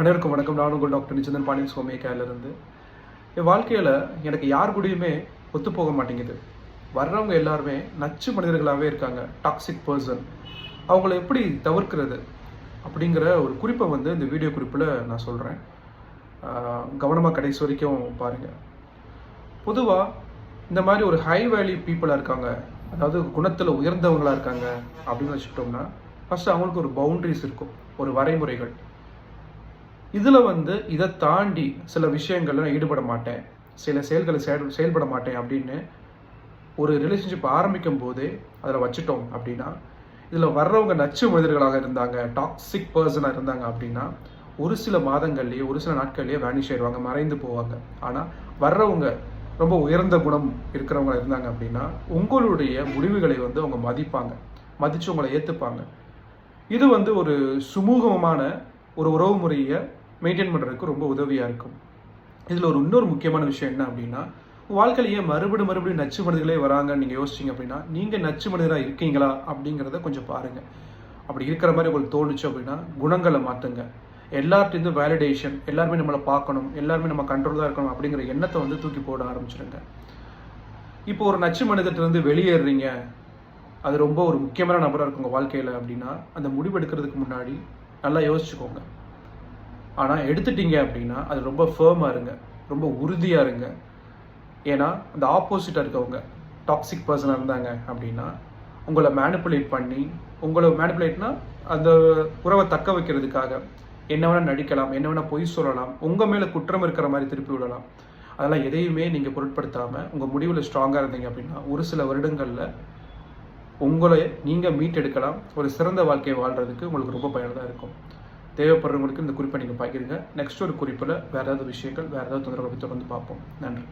அனைவருக்கும் வணக்கம். நான் உங்கள் டாக்டர் நிச்சந்தன் பாண்டியன் சுவாமி இருந்து என் வாழ்க்கையில் எனக்கு யார் கூடயுமே ஒத்து போக மாட்டேங்குது. வர்றவங்க எல்லாருமே நச்சு மனிதர்களாகவே இருக்காங்க. டாக்ஸிக் பர்சன் அவங்கள எப்படி தவிர்க்கிறது அப்படிங்கிற ஒரு குறிப்பை வந்து இந்த வீடியோ குறிப்பில் நான் சொல்கிறேன் கவனமாக கடைசி வரைக்கும் பாருங்கள் பொதுவாக இந்த மாதிரி ஒரு ஹை வேல்யூ பீப்புளாக இருக்காங்க. அதாவது குணத்தில் உயர்ந்தவங்களாக இருக்காங்க அப்படின்னு வச்சுக்கிட்டோம்னா ஃபஸ்ட்டு அவங்களுக்கு ஒரு பவுண்ட்ரிஸ் இருக்கும். ஒரு வரைமுறைகள். இதில் வந்து இதை தாண்டி சில விஷயங்களில் நான் ஈடுபட மாட்டேன். சில செயல்களை செயல் செயல்பட மாட்டேன் அப்படின்னு ஒரு ரிலேஷன்ஷிப் ஆரம்பிக்கும் போதே அதில் வச்சுட்டோம் அப்படின்னா இதில் வர்றவங்க நச்சு மனிதர்களாக இருந்தாங்க டாக்ஸிக் பர்சனாக இருந்தாங்க அப்படின்னா ஒரு சில மாதங்கள்லேயே ஒரு சில நாட்கள்லேயே வேனிஷ் ஆயிடுவாங்க மறைந்து போவாங்க. ஆனால் வர்றவங்க ரொம்ப உயர்ந்த குணம் இருக்கிறவங்க இருந்தாங்க அப்படின்னா உங்களுடைய முடிவுகளை வந்து அவங்க மதிப்பாங்க மதித்து உங்களை ஏற்றுப்பாங்க இது வந்து ஒரு சுமூகமான ஒரு உறவு முறையை மெயின்டைன் பண்ணுறதுக்கு ரொம்ப உதவியாக இருக்கும். இதில் ஒரு இன்னொரு முக்கியமான விஷயம் என்ன அப்படின்னா உங்கள் வாழ்க்கையிலேயே மறுபடியும் மறுபடியும் நச்சு மனிதர்களே வராங்கன்னு நீங்கள் யோசிச்சிங்க அப்படின்னா நீங்கள் நச்சு மனிதராக இருக்கீங்களா அப்படிங்கிறத கொஞ்சம் பாருங்கள் அப்படி இருக்கிற மாதிரி உங்களுக்கு தோணுச்சு அப்படின்னா குணங்களை மாற்றுங்க எல்லார்ட்டேருந்து வேலிடேஷன் எல்லாருமே நம்மளை பார்க்கணும் எல்லாருமே நம்ம கண்ட்ரோலாக இருக்கணும் அப்படிங்கிற எண்ணத்தை வந்து தூக்கி போட ஆரம்பிச்சிடுங்க இப்போ ஒரு நச்சு மனிதத்திலிருந்து வெளியேறுறீங்க. அது ரொம்ப ஒரு முக்கியமான நபராக இருக்கும் உங்கள் வாழ்க்கையில் அப்படின்னா அந்த முடிவு எடுக்கிறதுக்கு முன்னாடி நல்லா யோசிச்சுக்கோங்க. ஆனால் எடுத்துட்டீங்க அப்படின்னா அது ரொம்ப ஃபேர்மாக இருங்க. ரொம்ப உறுதியாக இருங்க. ஏன்னா அந்த ஆப்போசிட்டாக இருக்கவங்க டாக்ஸிக் பர்சனாக இருந்தாங்க அப்படின்னா உங்களை மேனிப்புலேட் பண்ணி உங்களை மேனிப்புலேட்னா அந்த உறவை தக்க வைக்கிறதுக்காக என்ன வேணால் நடிக்கலாம் என்ன வேணால் பொய் சொல்லலாம் உங்கள் மேலே குற்றம் இருக்கிற மாதிரி திருப்பி விடலாம். அதெல்லாம் எதையுமே நீங்கள் பொருட்படுத்தாமல் உங்கள் முடிவில் ஸ்ட்ராங்காக இருந்தீங்க அப்படின்னா ஒரு சில வருடங்களில் உங்களை நீங்கள் மீட்டெடுக்கலாம். ஒரு சிறந்த வாழ்க்கையை வாழ்கிறதுக்கு உங்களுக்கு ரொம்ப பயனுள்ளதாக இருக்கும். தேவைப்படுறவங்களுக்கு இந்த குறிப்பை நீங்கள் பார்க்குறீங்க நெக்ஸ்ட் ஒரு குறிப்பில் வேறு ஏதாவது விஷயங்கள் வேறு ஏதாவது தொந்தரவு தொடர்ந்து பார்ப்போம். நன்றி.